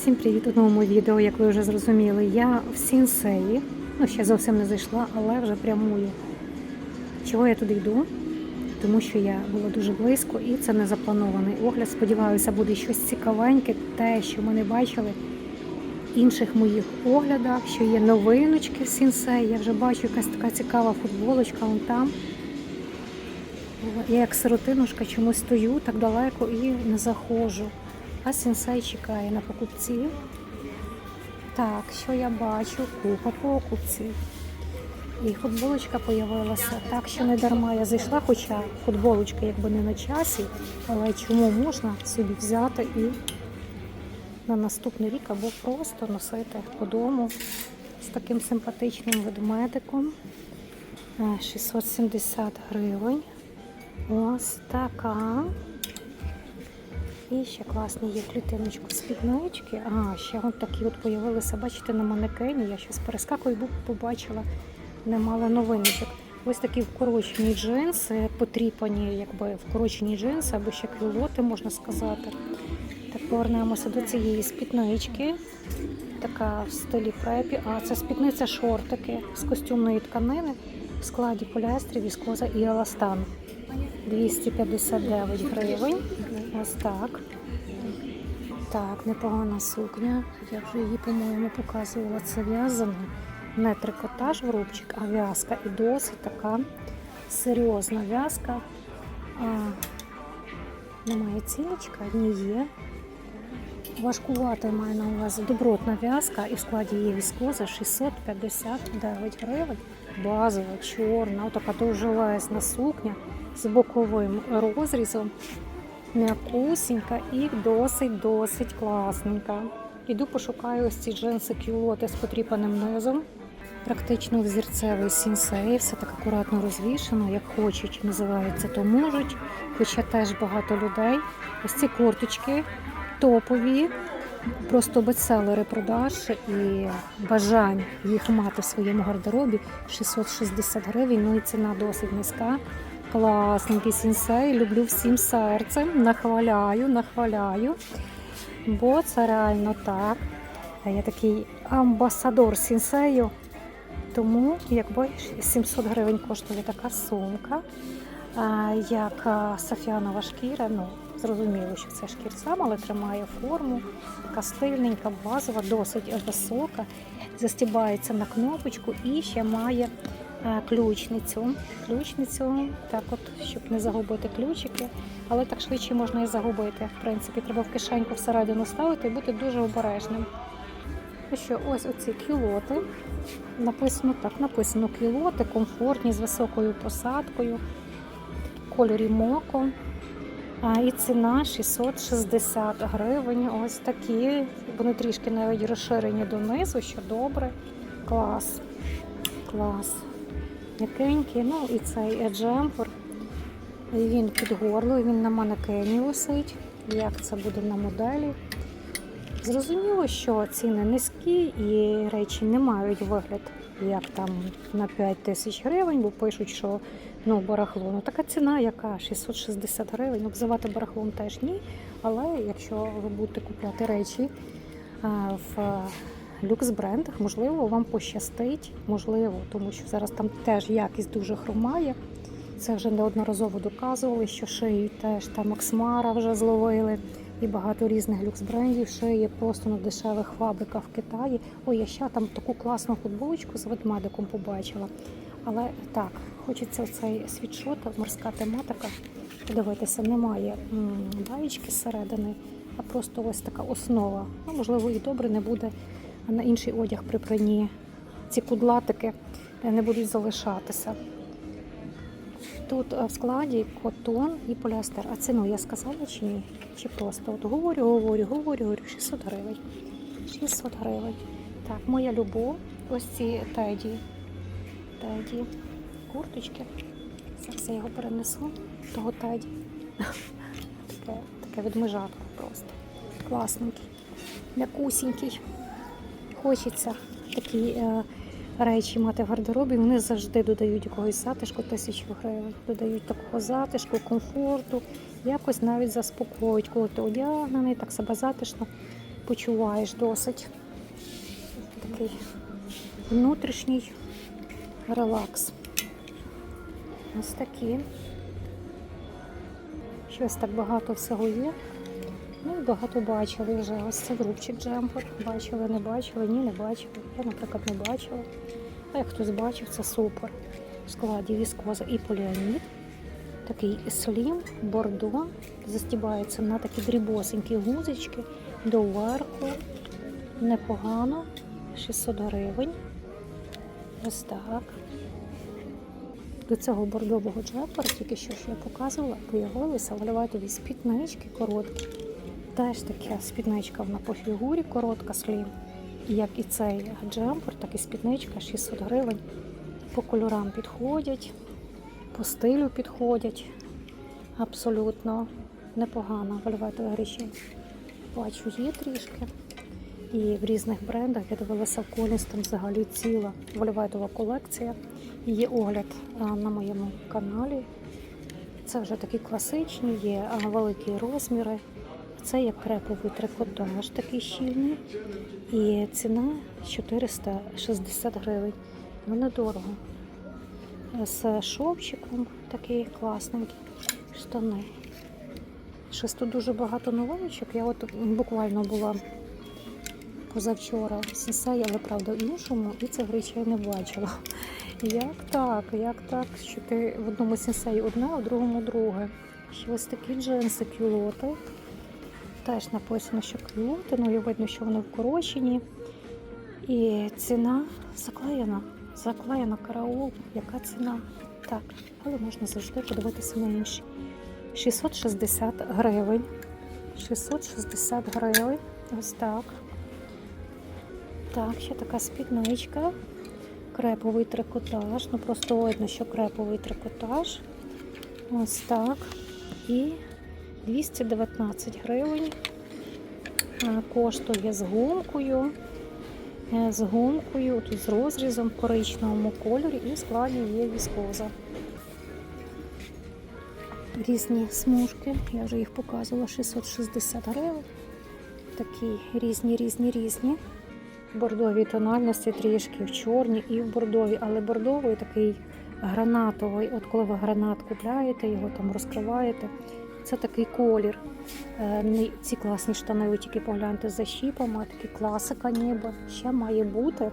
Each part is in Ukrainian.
Всім привіт у новому відео, як ви вже зрозуміли. Я в Сінсеї. Ну, ще зовсім не зайшла, але вже прямую. Чого я туди йду? Тому що я була дуже близько і це не запланований огляд. Сподіваюся, буде щось цікавеньке, те, що ми не бачили в інших моїх оглядах, що є новиночки в Сінсеї. Я вже бачу якась така цікава футболочка вон там. Я як сиротинушка чомусь стою так далеко і не заходжу. А сенсей чекає на покупців. Так, що я бачу? Купа покупців. І футболочка появилася. Так що не дарма я зайшла, хоча футболочка якби не на часі, але чому можна собі взяти і на наступний рік або просто носити по дому з таким симпатичним ведмедиком. Е, 670 гривень. Ось така. І ще класні є клітиночку спіднички. А, ще от такі от появилися, бачите, на манекені. Я щось перескакую, бо побачила немало новиночок. Ось такі вкорочені джинси, потріпані, якби вкорочені джинси або ще клюлоти, можна сказати. Так, повернемося до цієї спіднички. Така в стилі препі. А це спідниця шортики з костюмної тканини в складі поліестрі, віскоза і еластан. 259 гривень. Ось так. Так, непогана сукня. Я вже її, по-моєму, показувала. Це в'язано. Не трикотаж в рубчик, а в'язка. І досить така серйозна в'язка. Немає ціночка, ні є. Важкувата маю на увазі добротна в'язка і в складі є віскоза 659 гривень. Базова, чорна, отака довжелезна сукня з боковим розрізом. М'якусінька і досить-досить класненька. Іду пошукаю ось ці джинси кюлоти з потріпаним низом. Практично взірцевий сінсей, все так акуратно розвішено, як хочуть, називається, то можуть. Хоча теж багато людей. Ось ці курточки топові, просто бестселери продаж і бажань їх мати в своєму гардеробі 660 гривень. Ну і ціна досить низька. Класненький сінсей, люблю всім серцем. Нахваляю, нахваляю. Бо це реально так. Я такий амбасадор сінсею. Тому, якби 700 гривень коштує така сумка, як а, сафіанова шкіра. Ну, зрозуміло, що це шкірцям, але тримає форму. Така стильненька, базова, досить висока. Застібається на кнопочку і ще має ключницю. Ключницю, так от, щоб не загубити ключики. Але так швидше можна і загубити. В принципі, треба в кишеньку всередину ставити і бути дуже обережним. Ну що, ось оці кілоти. Написано так, написано кілоти, комфортні з високою посадкою, кольорі моко. А, і ціна 660 гривень. Ось такі. Вони трішки навіть розширені донизу, що добре. Клас. Клас. М'якенький. Ну і цей джемпер. Він під горло, він на манекені висить. Як це буде на моделі? Зрозуміло, що ціни низькі і речі не мають вигляд, як там на 5 тисяч гривень, бо пишуть, що ну, барахло. Ну, така ціна, яка 660 гривень. Обзивати барахлом теж ні. Але якщо ви будете купляти речі а, в люкс брендах, можливо, вам пощастить, можливо, тому що зараз там теж якість дуже хромає. Це вже неодноразово доказували, що шиють теж там Оксмара вже зловили і багато різних люкс-брендів шиє просто на дешевих фабриках в Китаї. Ой, я ще там таку класну футболочку з ведмедиком побачила. Але так, хочеться цей світшот, морська тематика. Подивитися, немає баєчки зсередини, а просто ось така основа. Ну, можливо, і добре не буде на інший одяг при пранні. Ці кудлатики е, не будуть залишатися. Тут е, в складі котон і поліестер. А ціну я сказала чи ні? Чи просто от говорю, говорю, говорю, говорю, 600 гривень. 600 гривень. Так, моя любов. Ось ці теді. Теді. Курточки. Зараз я його перенесу. Того теді. Таке, таке відмежатко просто. Класненький. М'якусінький. Хочеться такі е, речі мати в гардеробі. Вони завжди додають якогось затишку тисячу гривень. Додають такого затишку, комфорту, якось навіть заспокоюють, коли ти одягнений, так себе затишно. відпочиваєш досить. Такий внутрішній релакс. Ось такі. Щось так багато всього є. Ну і багато бачили вже. Ось це рубчик джемпер. Бачили, не бачили, ні, не бачили. Я, наприклад, не бачила. А як хтось бачив, це супер. В складі віскоза і поліамід. Такий слім, бордо. Застібається на такі дрібосенькі гузички доверху. Непогано. 600 гривень. Ось так. До цього бордового джемпера, тільки що ж я показувала, появилися вальватові спіднички короткі. Теж таке спідничка вона по фігурі, коротка слім. І Як і цей джемпер, так і спідничка 600 гривень. По кольорам підходять, по стилю підходять. Абсолютно непогано вальветових речей. Бачу, є трішки. І в різних брендах я дивилася в Коліс, там взагалі ціла вольветова колекція. Є огляд на моєму каналі. Це вже такі класичні, є великі розміри. Це є креповий трикотаж, такий щільний. І ціна 460 гривень. Ну, недорого. З шовчиком такий класненький. Штани. Щось тут дуже багато новиночок. Я от буквально була позавчора в Сінсеї, але правда в іншому, і цих речей не бачила. Як так? Як так, що ти в одному сінсеї одне, а в другому друге? Ще ось такі джинси кюлоти. Теж написано, що кюлоти, ну і видно, що вони вкорочені. І ціна заклеєна. Заклеєна караул. Яка ціна? Так, але можна завжди подивитися на інші. 660 гривень. 660 гривень. Ось так. Так, ще така спідничка. Креповий трикотаж. Ну просто видно, що креповий трикотаж. Ось так. І 219 гривень. Е, Коштує з гумкою. Е, З гумкою, тут з розрізом в коричневому кольорі і в складі є віскоза. Різні смужки, я вже їх показувала 660 гривень. Такі різні, різні, різні. Бордові тональності трішки в чорні і в бордові, але бордовий такий гранатовий. От коли ви гранат купляєте, його там розкриваєте, це такий колір. Е, Ці класні штани, ви тільки погляньте за щіпами, такі класика ніби. Ще має бути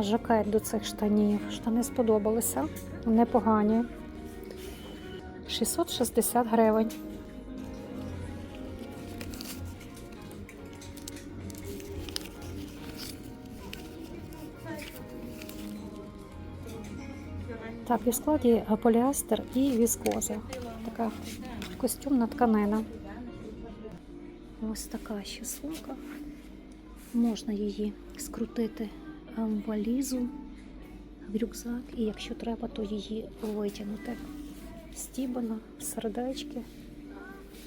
жакет до цих штанів. Штани сподобалися, непогані. 660 гривень. Так, і складі поліестер і віскоза. Така костюмна тканина. Ось така ще сумка. Можна її скрутити в валізу, в рюкзак, і якщо треба, то її витягнути. Стібана, сердечки.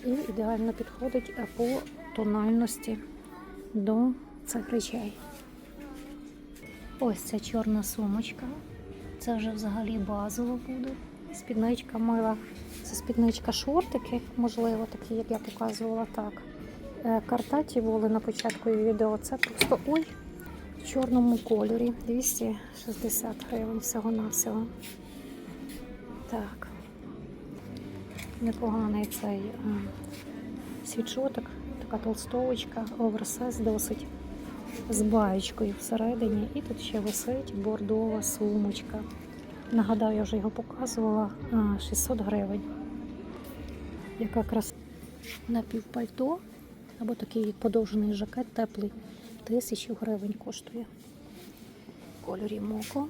І ідеально підходить по тональності до цих речей. Ось ця чорна сумочка. Це вже взагалі базово буде. Спідничка мила. Це спідничка шортики, можливо, такі, як я показувала так. Е, Картаті були на початку відео. Це просто ой, в чорному кольорі. 260 гривень всього-навсього. Так. Непоганий цей е, світшотик, така толстовочка, оверсайз досить з баєчкою всередині. І тут ще висить бордова сумочка. Нагадаю, я вже його показувала 600 гривень. Яка краса напівпальто або такий подовжений жакет теплий. Тисячу гривень коштує. В кольорі моко.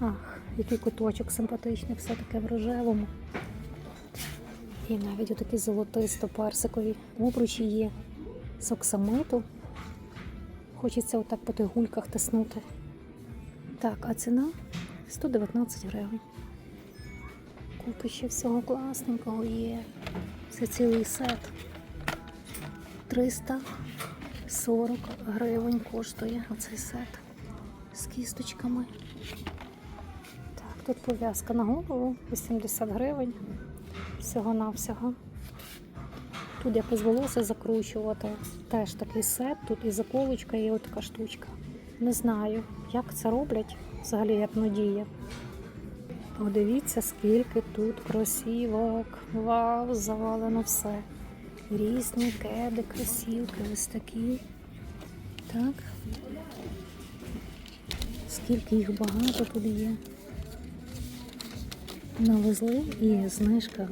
Ах, який куточок симпатичний, все таке в рожевому. І навіть отакі золотисто-персикові обручі є з оксамиту. Хочеться отак по тих гульках тиснути. Так, а ціна 119 гривень. Купи ще всього класненького є. Це цілий сет. 340 гривень коштує оцей сет з кісточками. Так, тут пов'язка на голову 80 гривень. Всього-навсього. Тут якось волосся закручувати. Теж такий сет, тут і заколочка, і от така штучка. Не знаю, як це роблять, взагалі як надія. Подивіться, скільки тут кросівок. Вау, завалено все. Різні кеди, кросівки, ось такі. Так. Скільки їх багато тут є. Навезли і знижка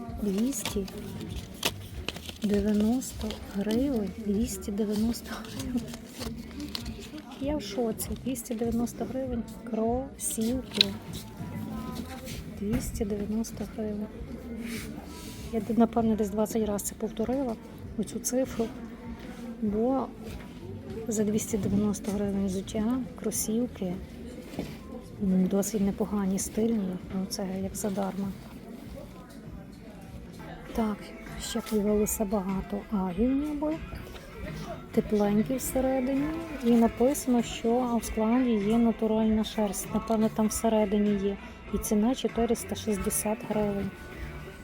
290 гривень. 290 гривень. Я в шоці. 290 гривень. Кросівки. 290 гривень. Я напевно десь 20 разів це повторила оцю цифру, бо за 290 гривень взуття, кросівки, досить непогані, стильні, ну це як задарма. Так, ще появилося багато агів ніби, тепленькі всередині, і написано, що в складі є натуральна шерсть. Напевно, там всередині є. І ціна 460 гривень.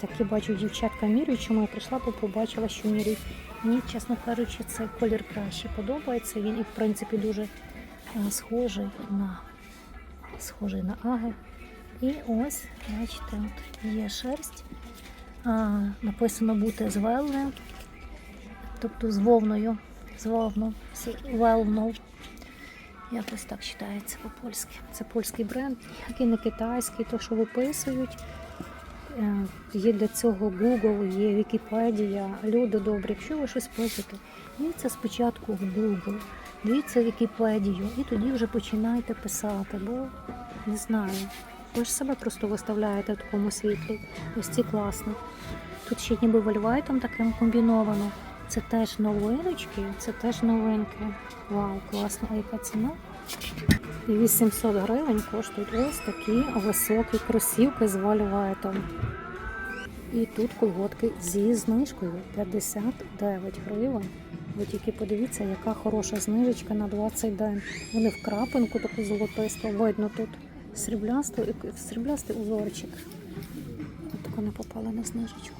Такі бачу дівчатка міряють, чому я прийшла, бо побачила, що міряють. Мені, чесно кажучи, цей колір краще подобається. Він і в принципі дуже е, схожий на схожий на аги. І ось, бачите, от є шерсть. Написано бути з велне, тобто з вовною, з вовну, з велною. Якось так читається по-польськи. Це польський бренд, який не китайський, то що виписують. Е, Є для цього Google, є Вікіпедія. Люди добрі, якщо ви щось пишете, дивіться спочатку в Google, дивіться Вікіпедію і тоді вже починайте писати, бо не знаю. Ви ж себе просто виставляєте в такому світлі. Ось ці класно. Тут ще ніби вольвайтом таким комбіновано. Це теж новиночки, це теж новинки. Вау, класно, а яка ціна? 800 гривень коштують ось такі високі кросівки з вольвайтом. І тут колготки зі знижкою 59 гривень. Ви тільки подивіться, яка хороша знижечка на 20 день. Вони в крапинку таку золотисту, видно тут сріблястий, сріблястий узорчик. Тако не попали на знижечку.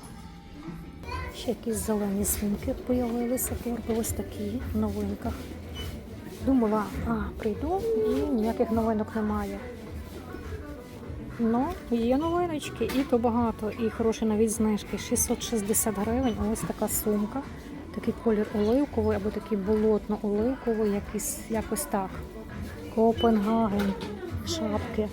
Ще якісь зелені свинки появилися, торби ось такі в новинках. Думала, а, прийду і ніяких новинок немає. Ну, є новиночки, і то багато, і хороші навіть знижки. 660 гривень, ось така сумка. Такий колір оливковий або такий болотно-оливковий, якийсь, якось так. Копенгаген, шапки,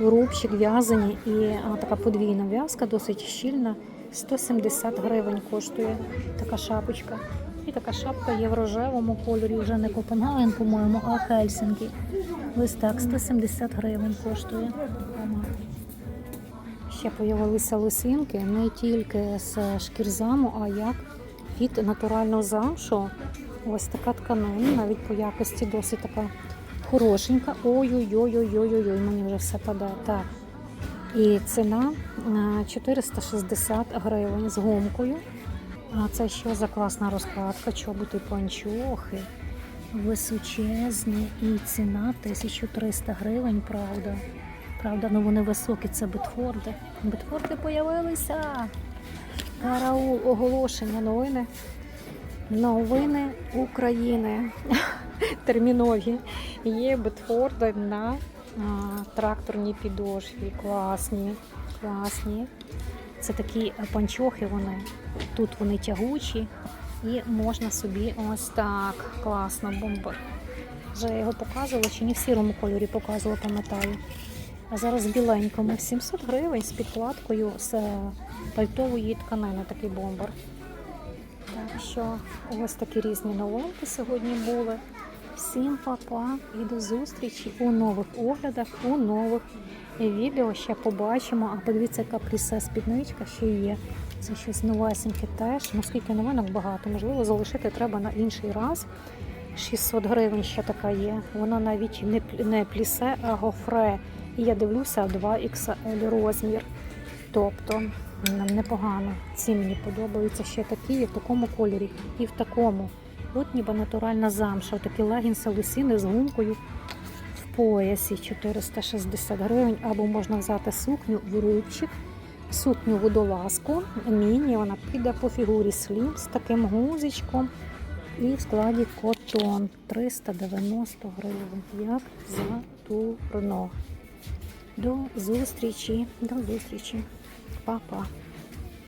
рубчик в'язані і а, така подвійна в'язка, досить щільна. 170 гривень коштує така шапочка. І така шапка є в рожевому кольорі, вже не Копенгаген, по-моєму, а Хельсінкі. Ось так, 170 гривень коштує. Ще появилися лосінки не тільки з шкірзаму, а як від натурального замшу. Ось така тканина, навіть по якості досить така хорошенька. Ой-ой-ой-ой-ой-ой, мені вже все падає. Так. І ціна е, 460 гривень з гумкою. А це що за класна розкладка, чоботи панчохи, височезні і ціна 1300 гривень, правда. Правда, ну вони високі, це Бетфорди. Бетфорди появилися. Караул, оголошення, новини. Новини України. Термінові. Є Бетфорди на тракторній підошві. Класні, класні. Це такі панчохи вони. Тут вони тягучі і можна собі ось так класно бомбар. Вже його показувала, чи не в сірому кольорі показувала, пам'ятаю. А зараз біленькому 700 гривень з підкладкою з е, пальтової тканини такий бомбар. Так що ось такі різні новинки сьогодні були. Всім па-па і до зустрічі у нових оглядах, у нових відео. Ще побачимо. А подивіться, яка плісе спідничка ще є. Це щось новесеньке теж. Наскільки новинок багато, можливо, залишити треба на інший раз. 600 гривень ще така є. Вона навіть не, плісе, а гофре. І я дивлюся 2XL розмір. Тобто м, непогано. Ці мені подобаються ще такі, і в такому кольорі, і в такому. От ніби натуральна замша. Такі легінси лосіни з гумкою в поясі 460 гривень. Або можна взяти сукню в рубчик сукню водолазку. Міні, вона піде по фігурі слім з таким гузичком. І в складі котон 390 гривень. Як задурно. До зустрічі, до зустрічі. Па-па.